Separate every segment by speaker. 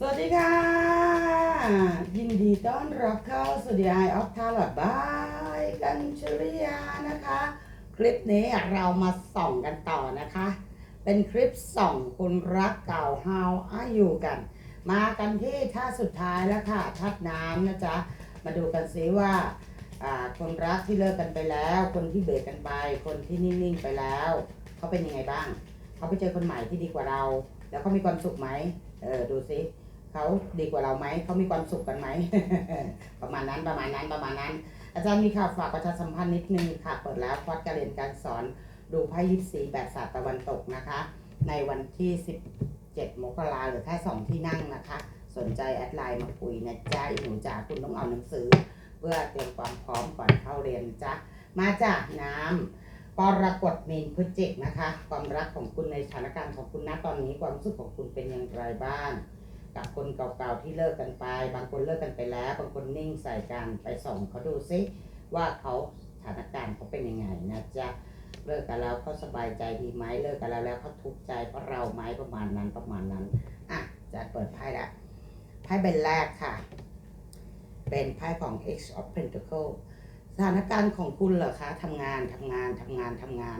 Speaker 1: สวัสดีค่ะ ยินดีต้อนรับเข้าสู่ The Eye of Tarot by กันชริยานะคะ คลิปนี้เรามาส่องกันต่อนะคะ เป็นคลิปส่องคนรักเก่า How are you กัน มากันที่ท่าสุดท้ายแล้วค่ะทัดน้ำนะจ๊ะ มาดูกันซิว่าคนรักที่เลิกกันไปแล้ว คนที่เบรกกันไป คนที่นิ่งๆไปแล้ว เขาเป็นยังไงบ้าง เขาไปเจอคนใหม่ที่ดีกว่าเรา แล้วเขามีความสุขไหมเออดูซิ เขาดีกว่าเราไหมเขามีความสุขกันไหม ประมาณนั้นประมาณนั้นประมาณนั้น อาจารย์มีข่าวฝากประชาสัมพันธ์นิดนึงค่ะ เปิดแล้วคอร์สการเรียนการสอนดูไพ่ยิปซีแบบศาสตร์ตะวันตกนะคะ ในวันที่ 17 มกราหรือแค่ 2 ที่นั่งนะคะ สนใจแอดไลน์มาคุยนะจ๊ะอีหนูจ๋าคุณต้องเอาหนังสือ เพื่อเตรียมความพร้อมก่อนเข้าเรียนจ้ะมาจากน้ำกรกฎมีนพฤศจิกนะคะ ความรักของคุณในสถานการณ์ของคุณณตอนนี้ความรู้สึกของคุณเป็นอย่างไรบ้าง กับคนเก่าๆที่เลิกกันไป บางคนเลิกกันไปแล้ว บางคนนิ่งใส่กันไปส่องเขาดูซิว่าเขาสถานการณ์เขาเป็นยังไงนะจ๊ะเลิกกันแล้วเขาสบายใจดีไหมเลิกกันแล้วแล้วเขาทุกข์ใจเพราะเราไหมประมาณนั้นประมาณนั้นอะจะเปิดไพ่ละไพ่ใบแรกค่ะ เป็นไพ่ของ X of Pentacle สถานการณ์ของคุณเหรอคะทำงานทำงานทำงานทำงาน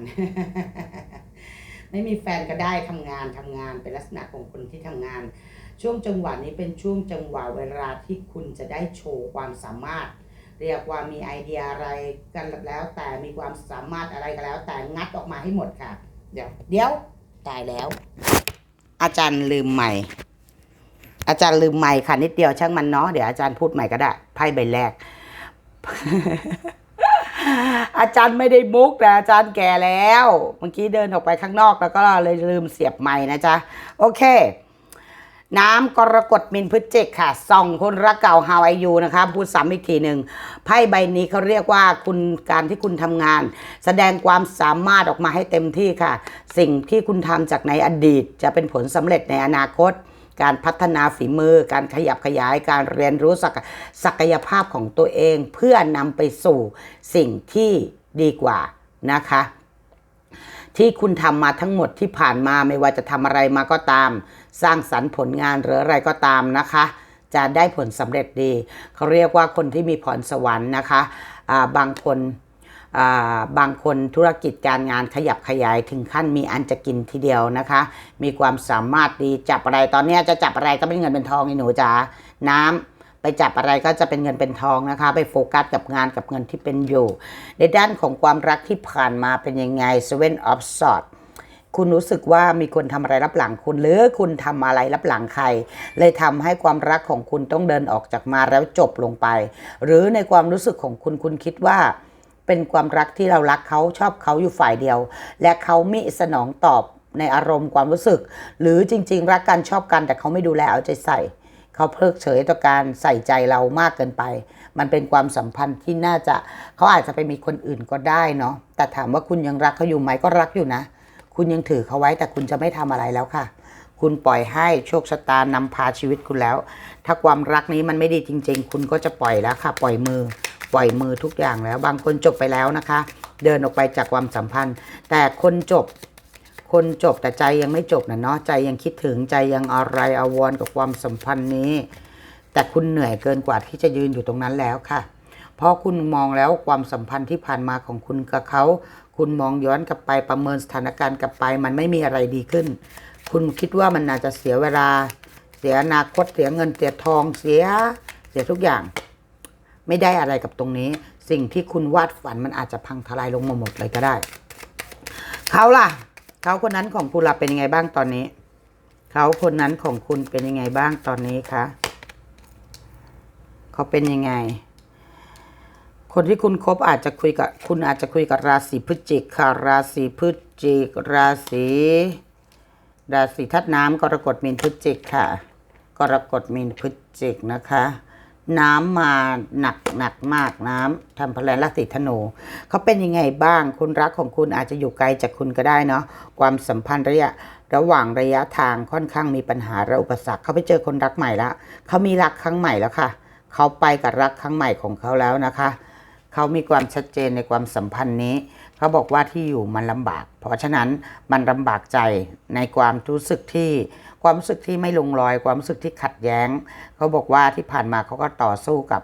Speaker 1: ไม่มีแฟนก็ได้ทำงานทำงานเป็นลักษณะของคนที่ทำงาน ช่วงจังหวะนี้เป็นช่วงจังหวะเวลาที่คุณจะได้โชว์ความสามารถ เรียกว่ามีไอเดียอะไรกันแล้ว แต่มีความสามารถอะไรก็แล้ว แต่งัดออกมาให้หมดค่ะ เดี๋ยวเดี๋ยวตายแล้ว อาจารย์ลืมใหม่ อาจารย์ลืมใหม่ค่ะนิดเดียวช่างมันเนาะเดี๋ยวอาจารย์พูดใหม่ก็ได้ไพ่ใบแรกอาจารย์ไม่ได้มุกแต่อาจารย์แก่แล้ว เมื่อกี้เดินออกไปข้างนอกแล้วก็เลยลืมเสียบไม้นะจ๊ะ โอเค น้ำกรกฎมินพฤศจิกค่ะส่องคนรักเก่าฮาวายยูนะคะพูดซ้ำอีกทีหนึ่งไพ่ใบนี้เขาเรียกว่าคุณการที่คุณทำงาน แสดงความสามารถออกมาให้เต็มที่ค่ะ สิ่งที่คุณทำจากในอดีต จะเป็นผลสำเร็จในอนาคต การพัฒนาฝีมือ การขยับขยายการเรียนรู้ศักศักยภาพของตัวเอง เพื่อนำไปสู่สิ่งที่ดีกว่านะคะ ที่คุณทำมาทั้งหมดที่ผ่านมาไม่ว่าจะทำอะไรมาก็ตาม สร้างสรรค์ผลงานหรืออะไรก็ตามนะคะ จะได้ผลสำเร็จดีเขาเรียกว่าคนที่มีพรสวรรค์นะคะอ่าบางคนบางคนธุรกิจการงานขยับขยายถึงขั้นมีอันจะกินทีเดียวนะคะ มีความสามารถดีจับอะไรตอนนี้จะจับอะไรก็เป็นเงินเป็นทองไอ้หนูจ๋าน้ำไปจับอะไรก็จะเป็นเงินเป็นทองนะคะ ไปโฟกัสกับงานกับเงินที่เป็นอยู่ ในด้านของความรักที่ผ่านมาเป็นยังไง Seven of Swords คุณรู้สึกว่ามีคนทำอะไรรับหลังคุณ หรือคุณทำอะไรรับหลังใคร เลยทำให้ความรักของคุณต้องเดินออกจากมาแล้วจบลงไป หรือในความรู้สึกของคุณคุณคิดว่าเป็นความรักที่เรารักเขาชอบเขาอยู่ฝ่ายเดียว และเขาม่สนองตอบในอารมณ์ความรู้สึก หรือจริง ๆ รักกันชอบกันแต่เขาไม่ดูแลเอาใจใส่ เขาเพิกเฉยต่อการใส่ใจเรามากเกินไป มันเป็นความสัมพันธ์ที่น่าจะเขาอาจจะไปมีคนอื่นก็ได้เนาะแต่ถามว่าคุณยังรักเขาอยู่ไหมก็รักอยู่นะ คุณยังถือเขาไว้แต่คุณจะไม่ทำอะไรแล้วค่ะ คุณปล่อยให้โชคชะตานำพาชีวิตคุณแล้ว ถ้าความรักนี้มันไม่ดีจริง ๆ คุณก็จะปล่อยแล้วค่ะ ปล่อยมือ ปล่อยมือทุกอย่างแล้ว บางคนจบไปแล้วนะคะ เดินออกไปจากความสัมพันธ์ แต่คนจบ คนจบแต่ใจยังไม่จบนะเนาะใจยังคิดถึงใจยังอะไรอาวรกับความสัมพันธ์นี้ แต่คุณเหนื่อยเกินกว่าที่จะยืนอยู่ตรงนั้นแล้วค่ะเพราะคุณมองแล้วความสัมพันธ์ที่ผ่านมาของคุณกับเขา คุณมองย้อนกลับไปประเมินสถานการณ์กลับไป มันไม่มีอะไรดีขึ้น คุณคิดว่ามันน่าจะเสียเวลา เสียอนาคตเสียเงินเสียทองเสียเสียทุกอย่าง ไม่ได้อะไรกับตรงนี้ สิ่งที่คุณวาดฝันมันอาจจะพังทลายลงมาหมดเลยก็ได้เขาล่ะเขาคนนั้นของคุณล่ะเป็นยังไงบ้างตอนนี้เขาคนนั้นของคุณเป็นยังไงบ้างตอนนี้คะเขาเป็นยังไง คนที่คุณคบอาจจะคุยกับคุณอาจจะคุยกับราศีพฤศจิกค่ะราศีพฤศจิก ราศีราศีทัดน้ำกรกฎมีนพฤศจิกค่ะ กรกฎมีนพฤศจิกนะคะ น้ำมาหนักหนักมากน้ำทำพลังราศีธนูเขาเป็นยังไงบ้างคุณรักของคุณอาจจะอยู่ไกลจากคุณก็ได้เนาะความสัมพันธ์ระยะระหว่างระยะทางค่อนข้างมีปัญหาและอุปสรรคเขาไปเจอคนรักใหม่แล้วเขามีรักครั้งใหม่แล้วค่ะเขาไปกับรักครั้งใหม่ของเขาแล้วนะคะ เขามีความชัดเจนในความสัมพันธ์นี้ เขาบอกว่าที่อยู่มันลำบาก เพราะฉะนั้นมันลำบากใจในความรู้สึกที่ความรู้สึกที่ไม่ลงรอย ความรู้สึกที่ขัดแย้ง เขาบอกว่าที่ผ่านมาเขาก็ต่อสู้กับ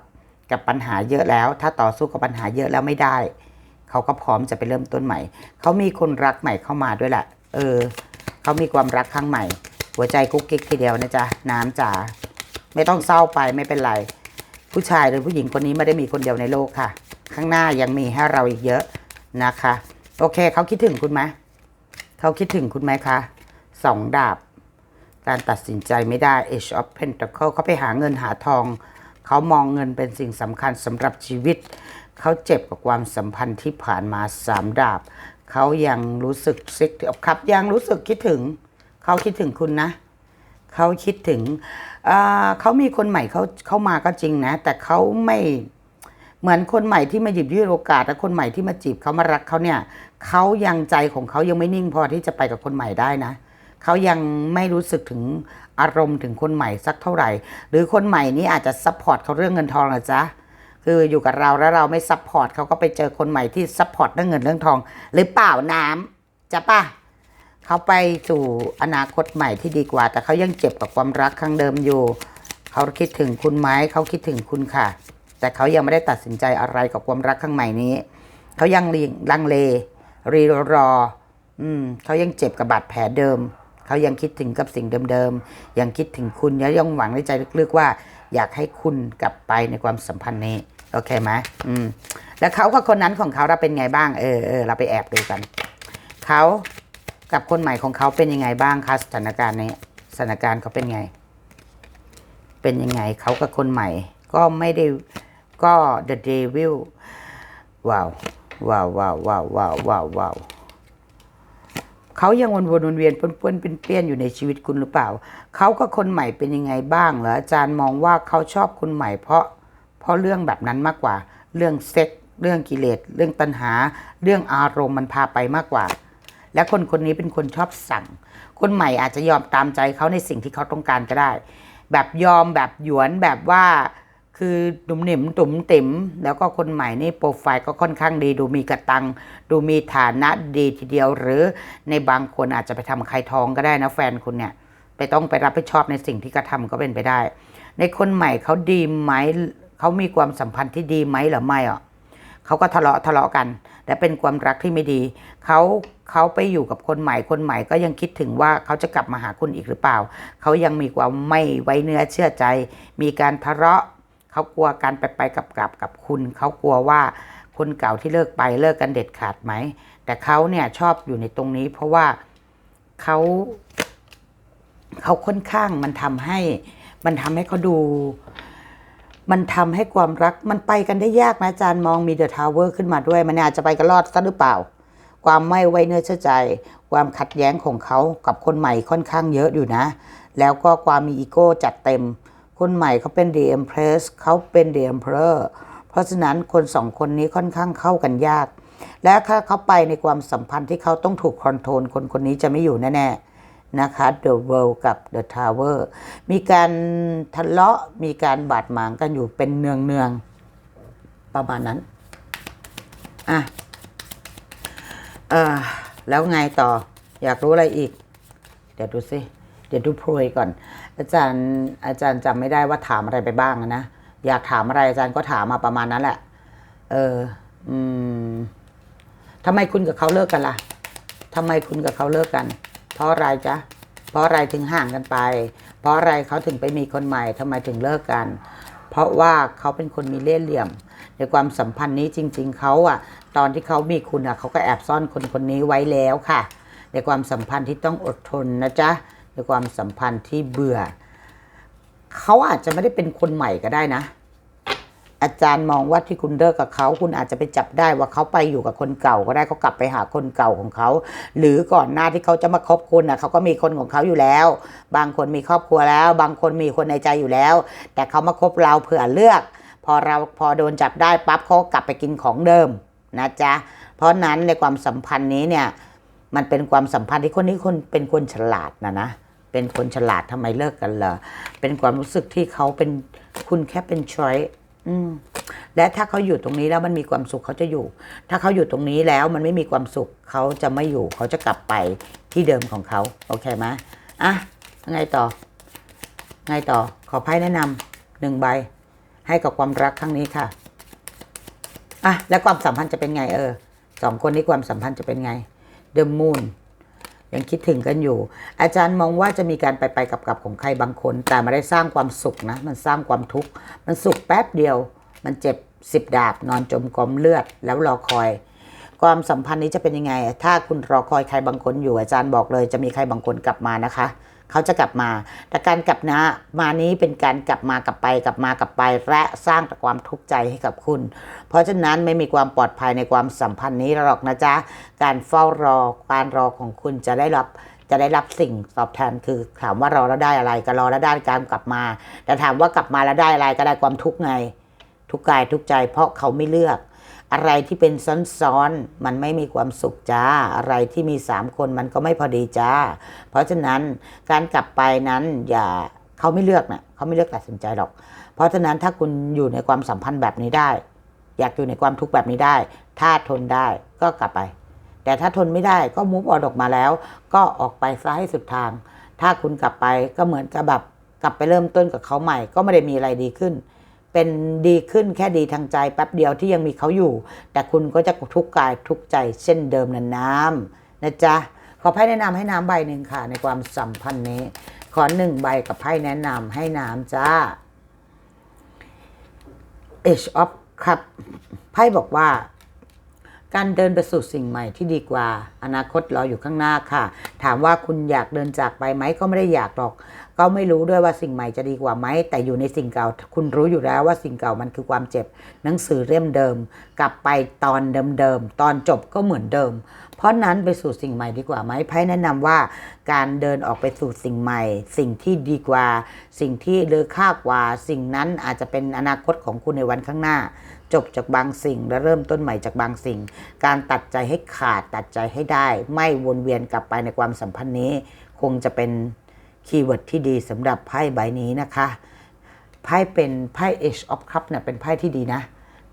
Speaker 1: กับปัญหาเยอะแล้ว ถ้าต่อสู้กับปัญหาเยอะแล้วไม่ได้ เขาก็พร้อมจะไปเริ่มต้นใหม่ เขามีคนรักใหม่เข้ามาด้วยแหละ เออ เขามีความรักครั้งใหม่ หัวใจกุ๊กกิ๊กทีเดียวนะจ๊ะ น้ำจ๋า ไม่ต้องเศร้าไปไม่เป็นไร ผู้ชายหรือผู้หญิงคนนี้ไม่ได้มีคนเดียวในโลกค่ะ ข้างหน้ายังมีให้เราอีกเยอะนะคะ โอเคเขาคิดถึงคุณไหมเขาคิดถึงคุณไหมคะสองดาบ การตัดสินใจไม่ได้ Age of Pentacle เขาไปหาเงินหาทอง เขามองเงินเป็นสิ่งสำคัญสำหรับชีวิต เขาเจ็บกับความสัมพันธ์ที่ผ่านมาสามดาบ เขายังรู้สึกซิกครับยังรู้สึกคิดถึง เขาคิดถึงคุณนะเขาคิดถึงอ่าเขามีคนใหม่เขาเขามาก็จริงนะ แต่เขาไม่ เหมือนคนใหม่ที่มาหยิบยื่นโอกาสและคนใหม่ที่มาจีบเขามารักเขาเนี่ยเขายังใจของเขายังไม่นิ่งพอที่จะไปกับคนใหม่ได้นะเขายังไม่รู้สึกถึงอารมณ์ถึงคนใหม่สักเท่าไหร่ หรือคนใหม่นี้อาจจะซัพพอร์ตเขาเรื่องเงินทองนะจ๊ะคืออยู่กับเราแล้วเราไม่ซัพพอร์ตเขาก็ไปเจอคนใหม่ที่ซัพพอร์ตเรื่องเงินเรื่องทอง หรือเปล่าน้ำจะป่ะเขาไปสู่อนาคตใหม่ที่ดีกว่า แต่เขายังเจ็บกับความรักครั้งเดิมอยู่ เขาคิดถึงคุณไหมเขาคิดถึงคุณค่ะ แต่เขายังไม่ได้ตัดสินใจอะไรกับความรักครั้งใหม่นี้ เขายังลังเล รีรอ อืมเขายังเจ็บกับบาดแผลเดิม เขายังคิดถึงกับสิ่งเดิมๆ ยังคิดถึงคุณและยังหวังในใจลึกๆว่า อยากให้คุณกลับไปในความสัมพันธ์นี้ โอเคไหมอืม แล้วเขากับคนนั้นของเขาเราเป็นไงบ้าง เออเออเราไปแอบดูกัน เขากับคนใหม่ของเขาเป็นยังไงบ้างคะสถานการณ์นี้ สถานการณ์เขาเป็นไง เป็นยังไงเขากับคนใหม่ ก็ไม่ได้ ก็ the devil ว้าวว้าวว้าวว้าวว้าวว้าวว้าวเขายังวนวนวนเวียนปนปนเป็นเปี้ยนอยู่ในชีวิตคุณหรือเปล่า เขากับคนใหม่เป็นยังไงบ้างเหรออาจารย์มองว่าเขาชอบคนใหม่เพราะ เพราะเรื่องแบบนั้นมากกว่า เรื่องเซ็กเรื่องกิเลส เรื่องตัณหา เรื่องอารมณ์มันพาไปมากกว่า และคนคนนี้เป็นคนชอบสั่ง คนใหม่อาจจะยอมตามใจเขาในสิ่งที่เขาต้องการก็ได้ แบบยอมแบบหยวนแบบว่า คือดุมเหนิมตุ่มติ่มแล้วก็คนใหม่นี่โปรไฟล์ก็ค่อนข้างดี ดูมีกระตัง ดูมีฐานะดีทีเดียว หรือในบางคนอาจจะไปทำใครท้องก็ได้นะแฟนคุณเนี่ย ไปต้องไปรับผิดชอบในสิ่งที่กระทำก็เป็นไปได้ ในคนใหม่เขาดีไหมเขามีความสัมพันธ์ที่ดีไหมหรือไม่อะเขาก็ทะเลาะทะเลาะกัน และเป็นความรักที่ไม่ดีเขาเขาไปอยู่กับคนใหม่คนใหม่ก็ยังคิดถึงว่าเขาจะกลับมาหาคุณอีกหรือเปล่า เขายังมีความไม่ไว้เนื้อเชื่อใจ มีการทะเลาะ เขากลัวการไปไปกับกับกับคุณ เขากลัวว่าคนเก่าที่เลิกไปเลิกกันเด็ดขาดไหม แต่เขาเนี่ยชอบอยู่ในตรงนี้ เพราะว่าเขาเขาค่อนข้างมันทำให้ มันทำให้เขาดู มันทำให้ความรักมันไปกันได้ยากนะอาจารย์มองมีเดอะทาวเวอร์ขึ้นมาด้วย มันอาจจะไปกันรอดซะหรือเปล่า ความไม่ไว้เนื้อเชื่อใจ ความขัดแย้งของเขากับคนใหม่ค่อนข้างเยอะอยู่นะ แล้วก็ความมีอีโก้จัดเต็ม คนใหม่เขาเป็น The Empress เขาเป็น The Emperor เพราะฉะนั้นคนสองคนนี้ค่อนข้างเข้ากันยาก และถ้าเขาไปในความสัมพันธ์ที่เขาต้องถูกคอนโทรลคนคนนี้จะไม่อยู่แน่ๆนะคะ The World กับ The Tower มีการทะเลาะมีการบาดหมางกันอยู่เป็นเนืองๆประมาณนั้นอะเออแล้วไงต่ออยากรู้อะไรอีก เดี๋ยวดูสิเดี๋ยวดูโพยก่อน อาจารย์อาจารย์จำไม่ได้ว่าถามอะไรไปบ้างนะอยากถามอะไรอาจารย์ก็ถามมาประมาณนั้นแหละ เออ อืมทำไมคุณกับเขาเลิกกันล่ะทำไมคุณกับเขาเลิกกัน เพราะอะไรจ๊ะเพราะอะไรถึงห่างกันไป เพราะอะไรเขาถึงไปมีคนใหม่ทำไมถึงเลิกกัน เพราะว่าเขาเป็นคนมีเล่ห์เหลี่ยม ในความสัมพันธ์นี้จริง ๆเขาอะตอนที่เขามีคุณอะเขาก็แอบซ่อนคนคนนี้ไว้แล้วค่ะ ในความสัมพันธ์ที่ต้องอดทนนะจ๊ะ ในความสัมพันธ์ที่เบื่อ เขาอาจจะไม่ได้เป็นคนใหม่ก็ได้นะ อาจารย์มองว่าที่คุณเลิกกับเขา คุณอาจจะไปจับได้ว่าเขาไปอยู่กับคนเก่าก็ได้เขากลับไปหาคนเก่าของเขา หรือก่อนหน้าที่เขาจะมาคบคุณนะเขาก็มีคนของเขาอยู่แล้ว บางคนมีครอบครัวแล้ว บางคนมีคนในใจอยู่แล้ว แต่เขามาคบเราเผื่อเลือก พอเราพอโดนจับได้ปั๊บเขาก็กลับไปกินของเดิมนะจ๊ะ เพราะนั้นในความสัมพันธ์นี้เนี่ยมันเป็นความสัมพันธ์ที่คนนี้คนเป็นคนฉลาดนะนะ เป็นคนฉลาดทำไมเลิกกันเหรอเป็นความรู้สึกที่เขาเป็นคุณแค่เป็นช้อยอืมและถ้าเขาอยู่ตรงนี้แล้วมันมีความสุขเขาจะอยู่ ถ้าเขาอยู่ตรงนี้แล้วมันไม่มีความสุขเขาจะไม่อยู่ เขาจะกลับไปที่เดิมของเขาโอเคไหมอะไงต่อ ไงต่อขอไพ่แนะนำหนึ่งใบ ให้กับความรักครั้งนี้ค่ะอะแล้วความสัมพันธ์จะเป็นไงเออสองคนนี้ความสัมพันธ์จะเป็นไงเด e m มูน ยังคิดถึงกันอยู่ อาจารย์มองว่าจะมีการไปไปกับกับของใครบางคน แต่ไม่ได้สร้างความสุขนะ มันสร้างความทุกข์ มันสุขแป๊บเดียว มันเจ็บสิบดาบ นอนจมกองเลือด แล้วรอคอย ความสัมพันธ์นี้จะเป็นยังไง ถ้าคุณรอคอยใครบางคนอยู่อาจารย์บอกเลย จะมีใครบางคนกลับมานะคะ เขาจะกลับมา แต่การกลับนะมานี้เป็นการกลับมากลับไปกลับมากลับไปและสร้างแต่ความทุกข์ใจให้กับคุณ เพราะฉะนั้นไม่มีความปลอดภัยในความสัมพันธ์นี้หรอกนะจ๊ะ การเฝ้ารอการรอของคุณจะได้รับจะได้รับสิ่งตอบแทนคือถามว่ารอแล้วได้อะไรก็รอแล้วได้การกลับมา แต่ถามว่ากลับมาแล้วได้อะไรก็ได้ความทุกข์ไง ทุกกายทุกใจเพราะเขาไม่เลือก อะไรที่เป็นซ้อนๆมันไม่มีความสุขจ้า อะไรที่มีสามคนมันก็ไม่พอดีจ้า เพราะฉะนั้นการกลับไปนั้นอย่าเขาไม่เลือกนะเขาไม่เลือกตัดสินใจหรอก เพราะฉะนั้นถ้าคุณอยู่ในความสัมพันธ์แบบนี้ได้ อยากอยู่ในความทุกข์แบบนี้ได้ ถ้าทนได้ก็กลับไป แต่ถ้าทนไม่ได้ก็มูฟออนออกมาแล้ว ก็ออกไปซะให้สุดทาง ถ้าคุณกลับไปก็เหมือนกับแบบกลับไปเริ่มต้นกับเขาใหม่ ก็ไม่ได้มีอะไรดีขึ้น เป็นดีขึ้นแค่ดีทางใจแป๊บเดียวที่ยังมีเขาอยู่ แต่คุณก็จะทุกข์กายทุกข์ใจเช่นเดิมนะน้ำนะจ๊ะขอไพ่แนะนำให้น้ำใบหนึ่งค่ะ ในความสัมพันธ์นี้ ขอหนึ่งใบกับไพ่แนะนำให้น้ำจ้า Age of Cup ไพ่บอกว่า การเดินไปสู่สิ่งใหม่ที่ดีกว่า อนาคตรออยู่ข้างหน้าค่ะ ถามว่าคุณอยากเดินจากไปไหมก็ไม่ได้อยากหรอก ก็ไม่รู้ด้วยว่าสิ่งใหม่จะดีกว่าไหมแต่อยู่ในสิ่งเก่าคุณรู้อยู่แล้วว่าสิ่งเก่ามันคือความเจ็บ หนังสือเล่มเดิม กลับไปตอนเดิมๆตอนจบก็เหมือนเดิม เพราะนั้นไปสู่สิ่งใหม่ดีกว่าไหมไพ่แนะนำว่า การเดินออกไปสู่สิ่งใหม่ สิ่งที่ดีกว่า สิ่งที่เลอค่ากว่า สิ่งนั้นอาจจะเป็นอนาคตของคุณในวันข้างหน้าจบจากบางสิ่งและเริ่มต้นใหม่จากบางสิ่ง การตัดใจให้ขาดตัดใจให้ได้ ไม่วนเวียนกลับไปในความสัมพันธ์นี้ คงจะเป็น คีย์เวิร์ดที่ดีสำหรับไพ่ใบนี้นะคะไพ่เป็นไพ่ Age of Cup เนี่ยเป็นไพ่ที่ดีนะ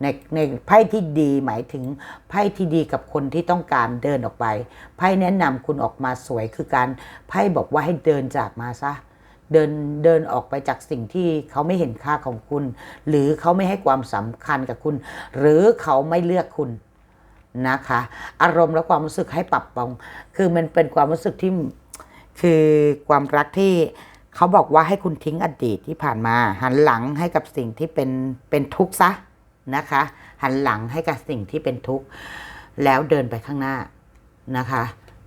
Speaker 1: ในในไพ่ที่ดีหมายถึงไพ่ที่ดีกับคนที่ต้องการเดินออกไปไพ่แนะนำคุณออกมาสวยคือการไพ่บอกว่าให้เดินจากมาซะเดินเดินออกไปจากสิ่งที่เขาไม่เห็นค่าของคุณ หรือเขาไม่ให้ความสำคัญกับคุณ หรือเขาไม่เลือกคุณนะคะ อารมณ์และความรู้สึกให้ปรับปรุงคือมันเป็นความรู้สึกที่ คือความรักที่เขาบอกว่าให้คุณทิ้งอดีตที่ผ่านมา หันหลังให้กับสิ่งที่เป็นเป็นทุกข์ซะนะคะ หันหลังให้กับสิ่งที่เป็นทุกข์แล้วเดินไปข้างหน้านะคะ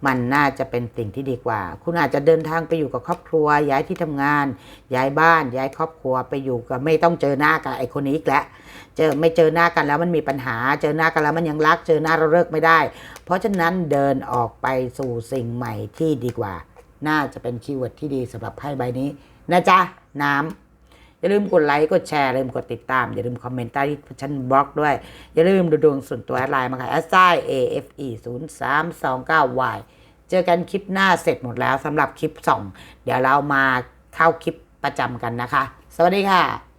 Speaker 1: มันน่าจะเป็นสิ่งที่ดีกว่า คุณอาจจะเดินทางไปอยู่กับครอบครัว ย้ายที่ทำงาน ย้ายบ้าน ย้ายครอบครัวไปอยู่กับไม่ต้องเจอหน้ากับไอ้คนนี้อีกแล้วเจอไม่เจอหน้ากันแล้วมันมีปัญหา เจอหน้ากันแล้วมันยังรัก เจอหน้าเราเลิกไม่ได้ เพราะฉะนั้นเดินออกไปสู่สิ่งใหม่ที่ดีกว่า น่าจะเป็นคีย์เวิร์ดที่ดีสำหรับไพ่ใบนี้นะจ๊ะน้ำอย่าลืมกดไลค์ กดแชร์อย่าลืมกดติดตาม อย่าลืมคอมเมนต์ใต้ชั้นบล็อกด้วย อย่าลืมดูดวงส่วนตัวแอดไลน์มาค่ะ s i a f e 0 3 2 9 y เจอกันคลิปหน้าเสร็จหมดแล้วสำหรับคลิป 2 เดี๋ยวเรามาเข้าคลิปประจำกันนะคะ สวัสดีค่ะ